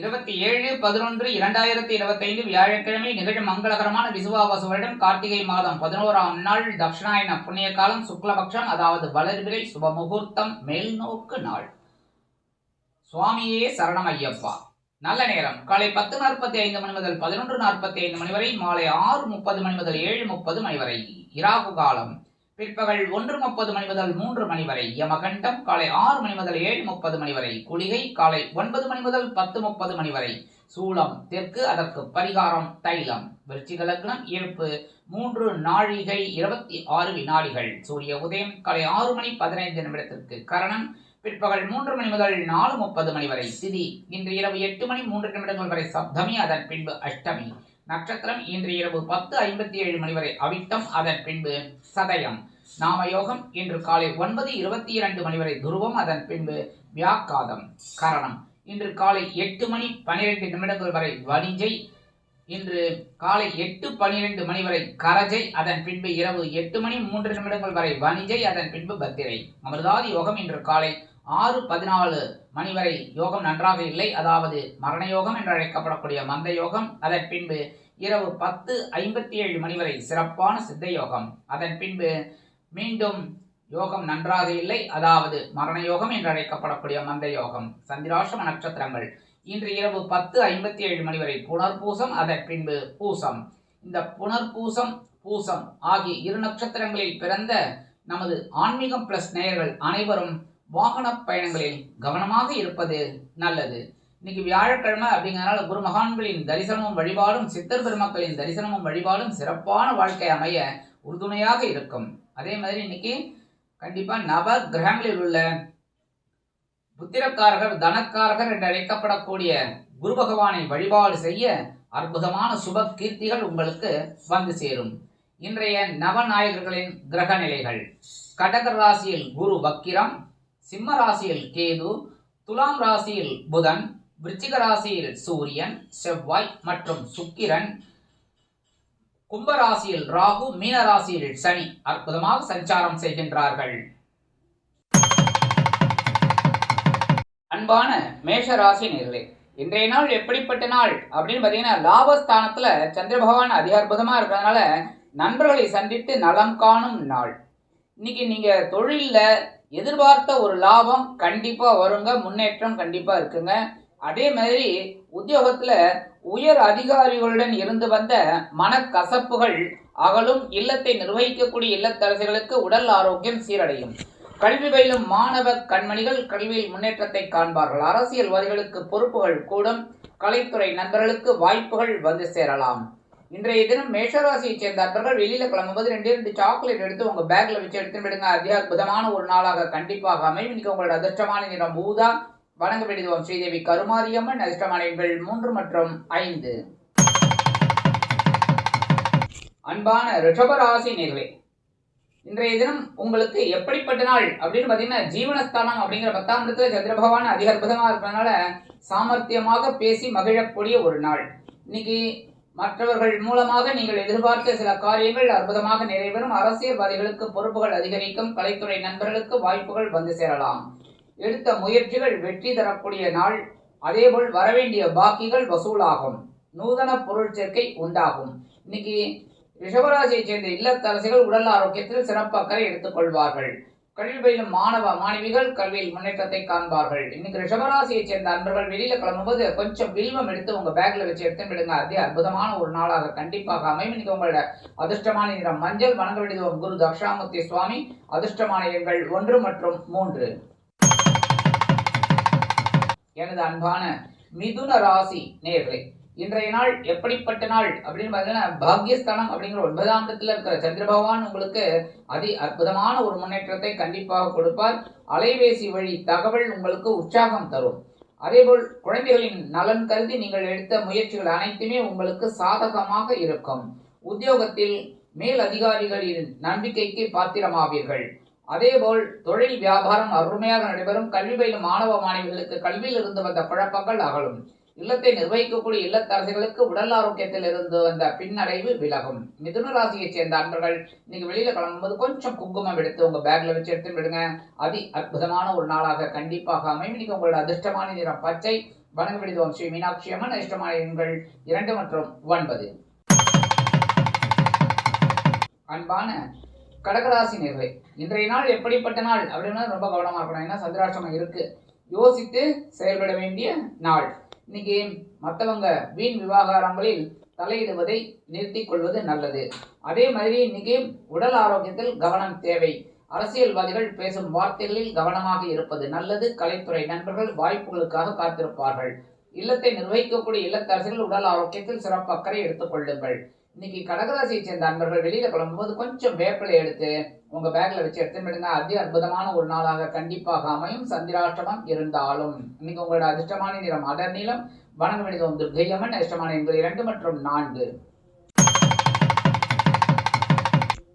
இருபத்தி ஏழு பதினொன்று இரண்டாயிரத்தி இருபத்தைந்து வியாழக்கிழமை நிகழும் மங்களகரமான விசுவாவாச வருடம். கார்த்திகை மாதம் பதினோராம் நாள் தட்சிணாயன புண்ணிய காலம் சுக்லபக்ஷம் அதாவது வளர்விரை சுப முகூர்த்தம் மேல்நோக்கு நாள். சுவாமியே சரணம் ஐயப்பா நல்ல நேரம். காலை பத்து நாற்பத்தி ஐந்து மணி முதல் பதினொன்று நாற்பத்தி ஐந்து மணி வரை மாலை ஆறு முப்பது மணி முதல் ஏழு முப்பது மணி வரை இராகு காலம். பிற்பகல் ஒன்று முப்பது மணி முதல் மூன்று மணி வரை யமகண்டம் காலை ஆறு மணி முதல் ஏழு முப்பது மணி வரை குளிகை காலை ஒன்பது மணி முதல் பத்து முப்பது மணி வரை சூளம் தெற்கு அதற்கு பரிகாரம் தைலம் விருச்சிக லக்னம் இருப்பு மூன்று நாழிகை இருபத்தி ஆறு வினாடிகள். சூரிய உதயம் காலை ஆறு மணி பதினைந்து நிமிடத்திற்கு கரணம் பிற்பகல் மூன்று மணி முதல் நாலு முப்பது மணி வரை திதி இன்று இரவு எட்டு மணி மூன்று நிமிடங்கள் வரை சப்தமி அதன் பின்பு அஷ்டமி. நட்சத்திரம் இன்று இரவு பத்து ஐம்பத்தி ஏழு மணி வரை அவிட்டம். அதன் பின்பு சதயம். நாம யோகம் இன்று காலை ஒன்பது இருபத்தி இரண்டு மணி வரை துருவம். அதன் பின்பு வியாக்காதம். கரணம். இன்று காலை எட்டு மணி பனிரெண்டு நிமிடங்கள் வரை வணிஜை இன்று காலை எட்டு பனிரெண்டு மணி வரை கரஜை. அதன் பின்பு இரவு எட்டு மணி மூன்று நிமிடங்கள் வரை வணிஜை. அதன் பின்பு பத்திரை. அமிர்தாதி யோகம் இன்று காலை ஆறு பதினாலு மணி வரை யோகம் நன்றாக இல்லை. அதாவது மரண யோகம் என்று அழைக்கப்படக்கூடிய மந்த யோகம் அதன் பின்பு இரவு பத்து ஐம்பத்தி ஏழு மணி வரை சிறப்பான சித்த யோகம் அதன் பின்பு மீண்டும் யோகம் நன்றாக இல்லை. அதாவது மரண யோகம் என்று அழைக்கப்படக்கூடிய மந்த யோகம் சந்திராஷம நட்சத்திரங்கள் இன்று இரவு பத்து ஐம்பத்தி ஏழு மணி வரை புனர்பூசம் அதன் பின்பு பூசம். இந்த புனர்பூசம் பூசம் ஆகிய இரு நட்சத்திரங்களில் பிறந்த நமது ஆன்மீகம் பிளஸ் நேயர்கள் அனைவரும் வாகன பயணங்களில் கவனமாக இருப்பது நல்லது. இன்னைக்கு வியாழக்கிழமை அப்படிங்கிறனால குரு மகான்களின் தரிசனமும் வழிபாடும் சித்தர் பெருமக்களின் தரிசனமும் வழிபாடும் சிறப்பான வாழ்க்கை அமைய உறுதுணையாக இருக்கும். அதே மாதிரி இன்னைக்கு கண்டிப்பா நவ கிரகங்களில் உள்ள புத்திரக்காரகர் தனக்காரகர் என்று அழைக்கப்படக்கூடிய குரு பகவானை வழிபாடு செய்ய அற்புதமான சுப கீர்த்திகள் உங்களுக்கு வந்து சேரும். இன்றைய நவநாயகர்களின் கிரக நிலைகள் கடக ராசியில் குரு வக்கிரம் சிம்ம ராசியில் கேது துலாம் ராசியில் புதன் விருச்சிக ராசியில் சூரியன் செவ்வாய் மற்றும் சுக்கிரன் கும்பராசியில் ராகு மீன ராசியில் சனி அற்புதமாக சஞ்சாரம் செய்கின்றார்கள். அன்பான மேஷ ராசி நேர்களே இன்றைய நாள் எப்படிப்பட்ட நாள் அப்படின்னு பார்த்தீங்கன்னா லாபஸ்தானத்துல சந்திர பகவான் அதி அற்புதமா இருக்கிறதுனால நண்பர்களை சந்தித்து நலம் காணும் நாள். இன்னைக்கு நீங்க தொழிலில் எதிர்பார்த்த ஒரு லாபம் கண்டிப்பாக வருங்க முன்னேற்றம் கண்டிப்பாக இருக்குங்க. அதே மாதிரி உத்தியோகத்தில் உயர் அதிகாரிகளுடன் இருந்து வந்த மனக்கசப்புகள் அகலும் இல்லத்தை நிர்வகிக்கக்கூடிய இல்லத்தரசிகளுக்கு உடல் ஆரோக்கியம் சீரடையும். கல்வி பயிலும் மாணவ கண்மணிகள் கல்வியில் முன்னேற்றத்தை காண்பார்கள். அரசியல்வாதிகளுக்கு பொறுப்புகள் கூடும். கலைத்துறை நண்பர்களுக்கு வாய்ப்புகள் வந்து சேரலாம். இன்றைய தினம் மேஷராசியைச் சேர்ந்த அன்பர்கள் வெளியில கிளம்பும்போது ரெண்டு ரெண்டு சாக்லேட் எடுத்து உங்க பேக்ல வச்சு எடுத்து விடுங்க. அதி அற்புதமான ஒரு நாளாக கண்டிப்பாக அமையும். இன்னைக்கு உங்களோட அதிர்ஷ்டமான நிறம் ஊதா. வணங்க வேண்டியதுவோம் ஸ்ரீதேவி கருமாரியம்மன் அதிர்ஷ்டமான எண்கள் மூன்று மற்றும் ஐந்து. அன்பான ரிஷபராசி நேர்களே இன்றைய தினம் உங்களுக்கு எப்படிப்பட்ட நாள் அப்படின்னு பார்த்தீங்கன்னா ஜீவனஸ்தானம் அப்படிங்கிற பத்தாம் இடத்துல சந்திரபகவான் அதிக அற்புதமாக இருக்கிறதுனால சாமர்த்தியமாக பேசி மகிழக்கூடிய ஒரு நாள். இன்னைக்கு மற்றவர்கள் மூலமாக நீங்கள் எதிர்பார்த்த சில காரியங்கள் அற்புதமாக நிறைவேறும். அரசியல்வாதிகளுக்கு பொறுப்புகள் அதிகரிக்கும். கலைத்துறை நண்பர்களுக்கு வாய்ப்புகள் வந்து சேரலாம். எடுத்த முயற்சிகள் வெற்றி தரக்கூடிய நாள். அதேபோல் வரவேண்டிய பாக்கிகள் வசூலாகும். நூதன பொருள் சேர்க்கை உண்டாகும். இன்னைக்கு ரிஷபராசியைச் சேர்ந்த இல்லத்தரசிகள் உடல் ஆரோக்கியத்தில் சிறப்பு அக்கறை எடுத்துக்கொள்வார்கள் கல்வி பயிலும் மாணவ மாணவிகள் கல்வியில் முன்னேற்றத்தை காண்பார்கள். இன்னைக்கு ரிஷபராசியை சேர்ந்த அன்பர்கள் வெளியில கிளம்பும்போது கொஞ்சம் வில்வம் எடுத்து உங்க பேக்ல வச்சு எடுத்து விடுங்க. அதே அற்புதமான ஒரு நாளாக கண்டிப்பாக அமையும். இன்னைக்கு உங்களோட அதிர்ஷ்டமான நிறம் மஞ்சள் வணங்க வேண்டியது குரு தக்ஷாமூர்த்தி சுவாமி. அதிர்ஷ்டமான எண்கள் ஒன்று மற்றும் மூன்று. எனது அன்பான மிதுன ராசி நேர்களே இன்றைய நாள் எப்படிப்பட்ட நாள் அப்படின்னு பார்த்தீங்கன்னா பாக்யஸ்தானம் அப்படிங்கிற ஒன்பதாம் இடத்துல இருக்கிற சந்திர பகவான் உங்களுக்கு அதி அற்புதமான ஒரு முன்னேற்றத்தை கண்டிப்பாக கொடுப்பார். அலைபேசி வழி தகவல் உங்களுக்கு உற்சாகம் தரும். அதேபோல் குழந்தைகளின் நலன் கருதி நீங்கள் எடுத்த முயற்சிகள் அனைத்துமே உங்களுக்கு சாதகமாக இருக்கும். உத்தியோகத்தில் மேல் அதிகாரிகளின் நம்பிக்கைக்கு பாத்திரமாவீர்கள். அதேபோல் தொழில் வியாபாரம் அருமையாக நடைபெறும். கல்வி பயிலும் மாணவ மாணவிகளுக்கு கல்வியில் இருந்து வந்த குழப்பங்கள் அகலும். இல்லத்தை நிர்வகிக்கக்கூடிய இல்லத்தரசிகளுக்கு உடல் ஆரோக்கியத்தில் இருந்து வந்த பின்னடைவு விலகும். மிதுன ராசியை சேர்ந்த அன்பர்கள் இன்னைக்கு வெளியில கிளம்பும்போது கொஞ்சம் குங்குமம் எடுத்து உங்க பேக்ல வச்சு எடுத்து விடுங்க. அதி அற்புதமான ஒரு நாளாக கண்டிப்பாக அமையும். இன்னைக்கு உங்களோட அதிர்ஷ்டமான நிறம் பச்சை. வணங்க விடுதோம். ஸ்ரீ மீனாட்சி அம்மன். அதிர்ஷ்டமான எண்கள் இரண்டு மற்றும் ஒன்பது. அன்பான கடகராசி நேர்வை இன்றைய நாள் எப்படிப்பட்ட நாள்? அப்படின்னா ரொம்ப கவனமா இருக்கணும். ஏன்னா சந்திராஷ்டமம் இருக்கு. யோசித்து செயல்பட வேண்டிய நாள். இன்னைக்கு மற்றவங்க வீண் விவகாரங்களில் தலையிடுவதை நிறுத்தி கொள்வது நல்லது. அதே மாதிரி இன்னைக்கு உடல் ஆரோக்கியத்தில் கவனம் தேவை. அரசியல்வாதிகள் பேசும் வார்த்தைகளில் கவனமாக இருப்பது நல்லது. கலைத்துறை நண்பர்கள் வாய்ப்புகளுக்காக காத்திருப்பார்கள். இல்லத்தை நிர்வகிக்கக்கூடிய இல்லத்தரசிகள் உடல் ஆரோக்கியத்தில் சிறப்பு அக்கறை எடுத்துக் கொள்ளுங்கள். இன்னைக்கு கடகராசியை சேர்ந்த அன்பர்கள் வெளியில கிளம்பும்போது கொஞ்சம் வேப்பிலை எடுத்து உங்க பேக்ல வச்சு எடுத்துமிடுங்க அதி அற்புதமான ஒரு நாளாக கண்டிப்பாக அமையும். சந்திராஷ்டமம் இருந்தாலும். இன்னைக்கு உங்களோட அதிர்ஷ்டமான நிறம் அடர் நீளம் வணங்க வேண்டியது துர்கையம்மன் அதிர்ஷ்டமான என்பது இரண்டு மற்றும் நான்கு.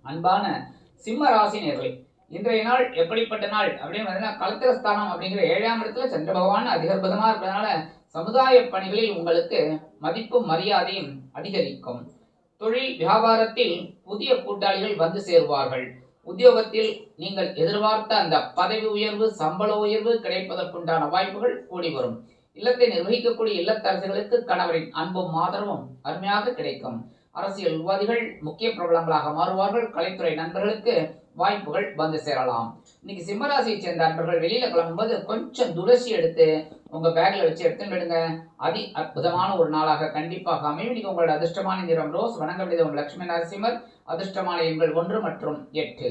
அன்பான சிம்ம ராசி நேர்களை இன்றைய நாள் எப்படிப்பட்ட நாள்? அப்படின்னு பார்த்தீங்கன்னா கலத்திரஸ்தானம் அப்படிங்கிற ஏழாம் இடத்துல சந்திர பகவான் அதிகற்புதமாக இருக்கிறதுனால சமுதாய பணிகளில் உங்களுக்கு மதிப்பும் மரியாதையும் அதிகரிக்கும். தொழில் வியாபாரத்தில் புதிய கூட்டாளிகள் வந்து சேருவார்கள். உத்தியோகத்தில் நீங்கள் எதிர்பார்த்த அந்த பதவி உயர்வு சம்பள உயர்வு கிடைப்பதற்குண்டான வாய்ப்புகள் கூடி வரும். இல்லத்தை நிர்வகிக்கக்கூடிய இல்லத்தரசுகளுக்கு கணவரின் அன்பும் ஆதரவும் அருமையாக கிடைக்கும். அரசியல் விவாதிகள் முக்கிய பிரபலங்களாக மாறுவார்கள். கலைத்துறை நண்பர்களுக்கு வாய்ப்புகள் வந்து சேரலாம். இன்னைக்கு சிம்மராசியை சேர்ந்த நண்பர்கள் வெளியில கிளம்பும்போது கொஞ்சம் துளசி எடுத்து உங்க பேக்ல வச்சு எடுத்துன்னு விடுங்க. அதி அற்புதமான ஒரு நாளாக கண்டிப்பாக அமையும். நீங்க உங்களோட அதிர்ஷ்டமான நிறம் ரோஸ் வணங்க விடுதம் லட்சுமி நரசிம்மர். அதிர்ஷ்டமான எண்கள் ஒன்று மற்றும் எட்டு.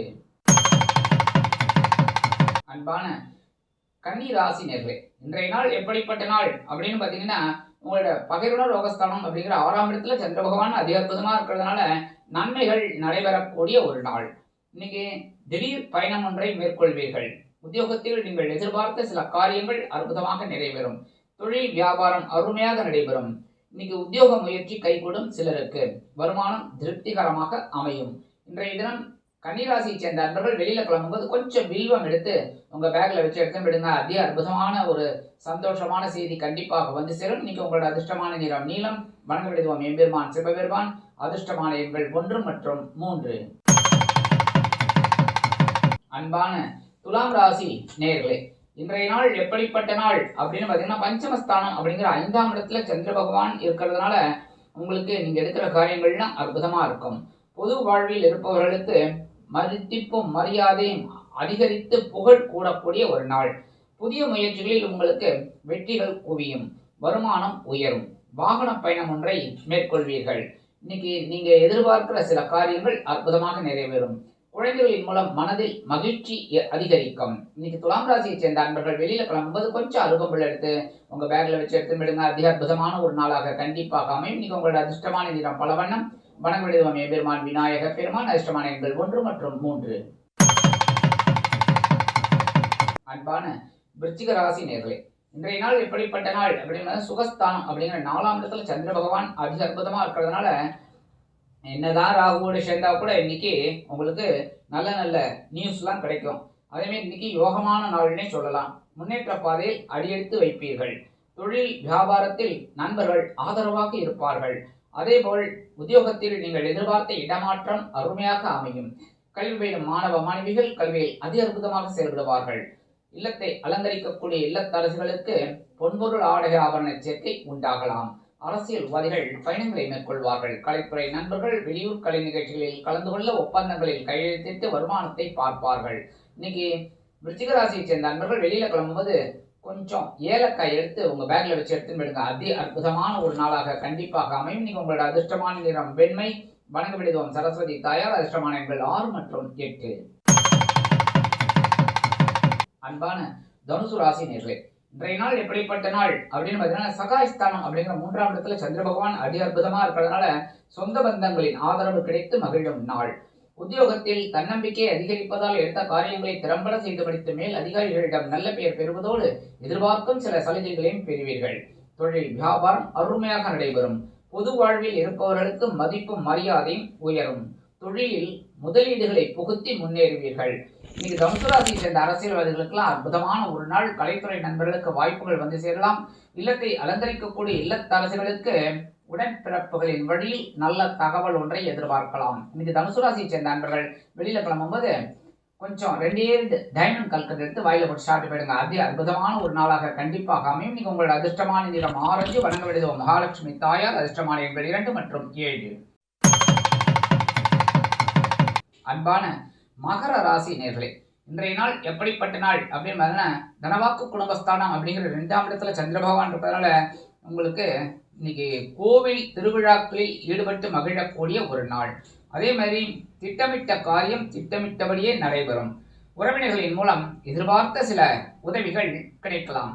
அன்பான கன்னி ராசி நேர்களே இன்றைய நாள் எப்படிப்பட்ட நாள் அப்படின்னு பாத்தீங்கன்னா உங்களோட பகைவன ரோகஸ்தானம் அப்படிங்கிற ஆறாம் இடத்துல சந்திர பகவான் அதிக அற்புதமா இருக்கிறதுனால நன்மைகள் நடைபெறக்கூடிய ஒரு நாள். இன்னைக்கு திடீர் பயணம் ஒன்றை மேற்கொள்வீர்கள். உத்தியோகத்தில் நீங்கள் எதிர்பார்த்த சில காரியங்கள் அற்புதமாக நிறைவேறும். தொழில் வியாபாரம் அருமையாக நடைபெறும். இன்னைக்கு உத்தியோக முயற்சி கைகூடும் சிலருக்கு. வருமானம் திருப்திகரமாக அமையும். இன்றைய தினம் கன்னிராசியை சேர்ந்த அன்பர்கள் வெளியில கிளம்பும்போது கொஞ்சம் வில்வம் எடுத்து உங்க பேக்ல வச்சு எடுத்து விடுங்க அதி அற்புதமான ஒரு சந்தோஷமான செய்தி கண்டிப்பாக வந்து சேரும். இன்னைக்கு உங்களோட அதிர்ஷ்டமான நிறம் நீளம் வணங்க விடுவோம் எம்பெருமான் சிவபெருமான். அதிர்ஷ்டமான எண்கள் ஒன்று மற்றும் மூன்று. அன்பான துலாம் ராசி நேர்களே இன்றைய நாள் எப்படிப்பட்ட நாள் அப்படின்னு பார்த்தீங்கன்னா பஞ்சமஸ்தானம் அப்படிங்கிற ஐந்தாம் இடத்துல சந்திர பகவான் இருக்கிறதுனால உங்களுக்கு நீங்கள் எடுக்கிற காரியங்கள்லாம் அற்புதமாக இருக்கும். பொது வாழ்வில் இருப்பவர்களுக்கு மதிப்பும் மரியாதையும் அதிகரித்து புகழ் கூடக்கூடிய ஒரு நாள். புதிய முயற்சிகளில் உங்களுக்கு வெற்றிகள் குவியும் வருமானம் உயரும். வாகன பயணம் ஒன்றை மேற்கொள்வீர்கள். இன்னைக்கு நீங்க எதிர்பார்க்கிற சில காரியங்கள் அற்புதமாக நிறைவேறும். குழந்தைகளின் மூலம் மனதில் மகிழ்ச்சி அதிகரிக்கும். இன்னைக்கு துலாம் ராசியை சேர்ந்த அன்பர்கள் வெளியில கிளம்பும்போது கொஞ்சம் அருகம்புல் எடுத்து உங்க பேக்ல வச்சு எடுத்து விடுங்க. அதிக அற்புதமான ஒரு நாளாக கண்டிப்பாக அமையும். இன்னைக்கு உங்களோட அதிர்ஷ்டமான நிறம் பலவண்ணம். வணங்கவிடுவோம் பெருமான் விநாயக பெருமான் அதிர்ஷ்டமான எண்கள் ஒன்று மற்றும் மூன்று. அன்பான விருச்சிக ராசி நேர்களே இன்றைய நாள் எப்படிப்பட்ட நாள்? அப்படின்னா சுகஸ்தானம் அப்படிங்கிற நாலாம் இடத்துல சந்திர பகவான் அதிக அற்புதமா இருக்கிறதுனால என்னதான் ராகுவோட சேர்ந்தா கூட இன்னைக்கு உங்களுக்கு நல்ல நல்ல நியூஸ்லாம் கிடைக்கும். அதேமாதிரி இன்னைக்கு யோகமான நாள்னே சொல்லலாம். முன்னேற்ற பாதையில் அடியெடுத்து வைப்பீர்கள். தொழில் வியாபாரத்தில் நண்பர்கள் ஆதரவாக இருப்பார்கள். அதேபோல் உத்தியோகத்தில் நீங்கள் எதிர்பார்த்த இடமாற்றம் அருமையாக அமையும். கல்வி பயிலும் மாணவ மாணவிகள் கல்வியில் அதி அற்புதமாக செயல்படுவார்கள். இல்லத்தை அலங்கரிக்கக்கூடிய இல்லத்தரசுகளுக்கு பொன்பொருள் ஆடை ஆபரண சேர்க்கை உண்டாகலாம். அரசியல்வாதிகள் பயணங்களை மேற்கொள்வார்கள். கலைத்துறை நண்பர்கள் வெளியூர் கலை நிகழ்ச்சிகளில் கலந்து கொள்ள ஒப்பந்தங்களில் கையெழுத்திட்டு வருமானத்தை பார்ப்பார்கள். இன்னைக்கு விருச்சிக ராசியை சேர்ந்த நண்பர்கள் வெளியில கிளம்பும்போது கொஞ்சம் ஏலக்காய் எடுத்து உங்க பேக்ல வச்சு எடுத்துன்னு விடுங்க அதி அற்புதமான ஒரு நாளாக கண்டிப்பாக அமையும். நீங்க உங்களோட அதிர்ஷ்டமான நிறம் வெண்மை வணங்க விடுதோம் சரஸ்வதி தாயார் அதிர்ஷ்டமான எண்கள் ஆறு மற்றும் எட்டு. அன்பான தனுசு ராசி நேர்களே இன்றைய நாள் எப்படிப்பட்ட நாள்? அப்படின்னு பார்த்தீங்கன்னா சகாயஸ்தானம் அப்படிங்கிற மூன்றாம் இடத்துல சந்திர பகவான் அடி அற்புதமா இருக்கிறதுனால சொந்த பந்தங்களின் ஆதரவு கிடைத்து மகிழும் நாள். உத்தியோகத்தில் தன்னம்பிக்கை அதிகரிப்பதால் எடுத்த காரியங்களை திறம்பட செய்து படித்த மேல் அதிகாரிகளிடம் நல்ல பெயர் பெறுவதோடு எதிர்பார்க்கும் சில சலுகைகளையும் பெறுவீர்கள். தொழில் வியாபாரம் அருமையாக நடைபெறும். பொது வாழ்வில் இருப்பவர்களுக்கு மதிப்பும் மரியாதையும் உயரும். தொழிலில் முதலீடுகளை புகுத்தி முன்னேறுவீர்கள். இன்னைக்கு தனுசுராசியை சேர்ந்த அரசியல்வாதிகளுக்கெல்லாம் அற்புதமான ஒரு நாள். கலைத்துறை நண்பர்களுக்கு வாய்ப்புகள் வந்து சேரலாம். இல்லத்தை அலங்கரிக்கக்கூடிய இல்லத்தரசுகளுக்கு உடன்பிறப்புகளின் வழியில் நல்ல தகவல் ஒன்றை எதிர்பார்க்கலாம். இன்னைக்கு தனுசுராசியை சேர்ந்த நண்பர்கள் வெளியில கிளம்பும்போது கொஞ்சம் ரெண்டே டைமண்ட் கல்கண்டு எடுத்து வாயில போட்டு ஸ்டார்ட் போயிடுங்க அதி அற்புதமான ஒரு நாளாக கண்டிப்பாக அமையும். நீங்க உங்களோட அதிர்ஷ்டமான நிறம் ஆரஞ்சு வழங்க வேண்டியது மகாலட்சுமி தாயார் அதிர்ஷ்டமான எண்கள் இரண்டு மற்றும் ஏழு. அன்பான மகர ராசி நேர்களே இன்றைய நாள் எப்படிப்பட்ட நாள் அப்படின்னு பார்த்தீங்கன்னா தனவாக்கு குடும்பஸ்தானம் அப்படிங்கிற ரெண்டாம் இடத்துல சந்திர பகவான் இருப்பதனால உங்களுக்கு இன்னைக்கு கோவில் திருவிழாக்களில் ஈடுபட்டு மகிழக்கூடிய ஒரு நாள். அதே மாதிரி திட்டமிட்ட காரியம் திட்டமிட்டபடியே நடைபெறும். உறவினர்களின் மூலம் எதிர்பார்த்த சில உதவிகள் கிடைக்கலாம்.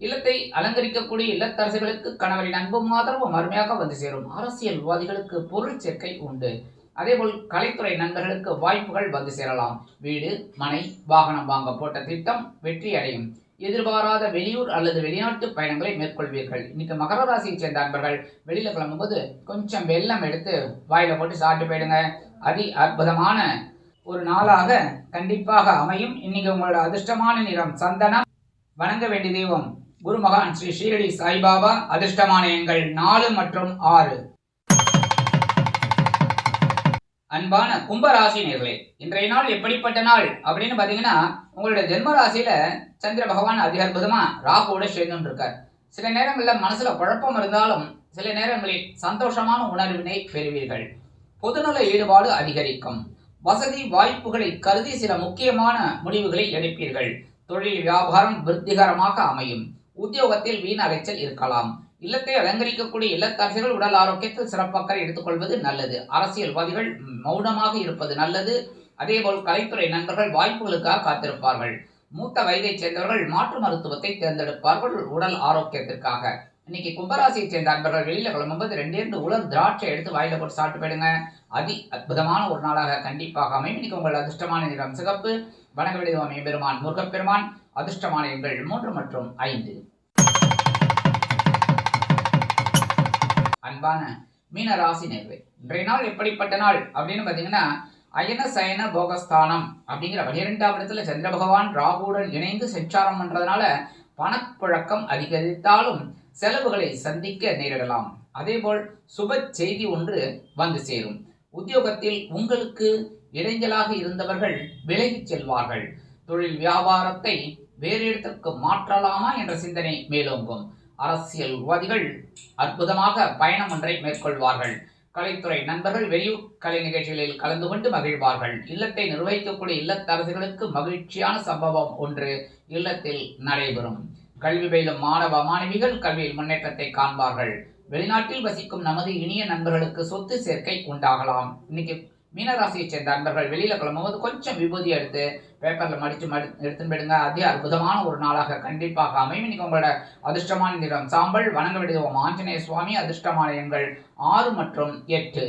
இல்லத்தை அலங்கரிக்கக்கூடிய இல்லத்தரசுகளுக்கு கணவரின் அன்பும் ஆதரவும் அருமையாக வந்து சேரும். அரசியல்வாதிகளுக்கு பொருள் சேர்க்கை உண்டு. அதேபோல் கலைத்துறை நண்பர்களுக்கு வாய்ப்புகள் வந்து சேரலாம். வீடு மனை வாகனம் வாங்க போட்ட திட்டம் வெற்றி அடையும். எதிர்பாராத வெளியூர் அல்லது வெளிநாட்டு பயணங்களை மேற்கொள்வீர்கள். இன்னைக்கு மகர ராசியை சேர்ந்த அன்பர்கள் வெளியில கிளம்பும்போது கொஞ்சம் வெள்ளம் எடுத்து வாயில போட்டு சாப்பிட்டு போயிடுங்க. அதி அற்புதமான ஒரு நாளாக கண்டிப்பாக அமையும். இன்னைக்கு உங்களோட அதிர்ஷ்டமான நிறம் சந்தனம். வணங்க வேண்டிய தெய்வம் குருமகான் ஸ்ரீ ஷீரடி சாய்பாபா. அதிர்ஷ்டமான எண்கள் நாலு மற்றும் ஆறு. அன்பான கும்பராசி நேர்களே இன்றைய நாள் எப்படிப்பட்ட நாள் அப்படின்னு பாத்தீங்கன்னா உங்களுடைய ஜென்ம ராசியில சந்திர பகவான் அதி அற்புதமா ராகுவோட சேர்ந்து இருக்கார் சில நேரங்களில் மனசுல குழப்பம் இருந்தாலும் சில நேரங்களில் சந்தோஷமான உணர்வினை பெறுவீர்கள். பொதுநல ஈடுபாடு அதிகரிக்கும். வசதி வாய்ப்புகளை கருதி சில முக்கியமான முடிவுகளை எடுப்பீர்கள். தொழில் வியாபாரம் விருத்திகரமாக அமையும். உத்தியோகத்தில் வீண் அலைச்சல் இருக்கலாம். இல்லத்தை அலங்கரிக்கக்கூடிய இல்லத்தரசிகள் உடல் ஆரோக்கியத்தில் சிறப்பக்கறை எடுத்துக்கொள்வது நல்லது. அரசியல்வாதிகள் மௌனமாக இருப்பது நல்லது. அதேபோல் கலைத்துறை நண்பர்கள் வாய்ப்புகளுக்காக காத்திருப்பார்கள். மூத்த வயதைச் சேர்ந்தவர்கள் மாற்று மருத்துவத்தை தேர்ந்தெடுப்பார்கள் உடல் ஆரோக்கியத்திற்காக. இன்னைக்கு கும்பராசியை சேர்ந்த அன்பர்கள் வெளியில கிளம்பும்போது ரெண்டே ரெண்டு உலர் திராட்சை எடுத்து வாயில போட்டு சாப்பிட்டு போயிடுங்க. அதி அற்புதமான ஒரு நாளாக கண்டிப்பாக அமையும். இன்னைக்கு உங்கள் அதிர்ஷ்டமான நிறம் சிகப்பு. வணக்க விடுதோம் பெருமான் முருகப்பெருமான் அதிர்ஷ்டமான எண்கள் மூன்று மற்றும் ஐந்து. அன்பான மீன ராசி நேர்வை இன்றைய நாள் எப்படிப்பட்ட நாள் அப்படின்னு பார்த்தீங்கன்னா அயன சயன போகஸ்தானம் அப்படிங்கிற பனிரெண்டாம் இடத்துல சந்திர பகவான் ராகுடன் இணைந்து சஞ்சாரம் பண்றதுனால பணப்புழக்கம் அதிகரித்தாலும் செலவுகளை சந்திக்க நேரிடலாம். அதேபோல் சுப செய்தி ஒன்று வந்து சேரும். உத்தியோகத்தில் உங்களுக்கு இளைஞலாக இருந்தவர்கள் விலகிச் செல்வார்கள். தொழில் வியாபாரத்தை வேறு இடத்திற்கு மாற்றலாமா என்ற சிந்தனை மேலோங்கும். அரசியல்வாதிகள் அற்புதமாக பயணம் ஒன்றை மேற்கொள்வார்கள். கலைத்துறை நண்பர்கள் வெளியூர் கலை நிகழ்ச்சிகளில் கலந்து கொண்டு மகிழ்வார்கள். இல்லத்தை நிர்வகிக்கக்கூடிய இல்லத்தரசுகளுக்கு மகிழ்ச்சியான சம்பவம் ஒன்று இல்லத்தில் நடைபெறும். கல்வி பயிலும் மாணவ மாணவிகள் கல்வியில் முன்னேற்றத்தை காண்பார்கள். வெளிநாட்டில் வசிக்கும் நமது இனிய நண்பர்களுக்கு சொத்து சேர்க்கை உண்டாகலாம். இன்னைக்கு மீனராசியைச் சேர்ந்த அன்பர்கள் வெளியில கிளம்பும்போது கொஞ்சம் விபூதி எடுத்து பேப்பர்ல மடிச்சு மடி எடுத்துன்னு போயிடுங்க. அதே அற்புதமான ஒரு நாளாக கண்டிப்பாக அமையும். இன்னைக்கு உங்களோட அதிர்ஷ்டமான நிறம் சாம்பல். வணங்க விடுவோம் ஆஞ்சநேய சுவாமி. அதிர்ஷ்டமான எண்கள் ஆறு மற்றும் எட்டு.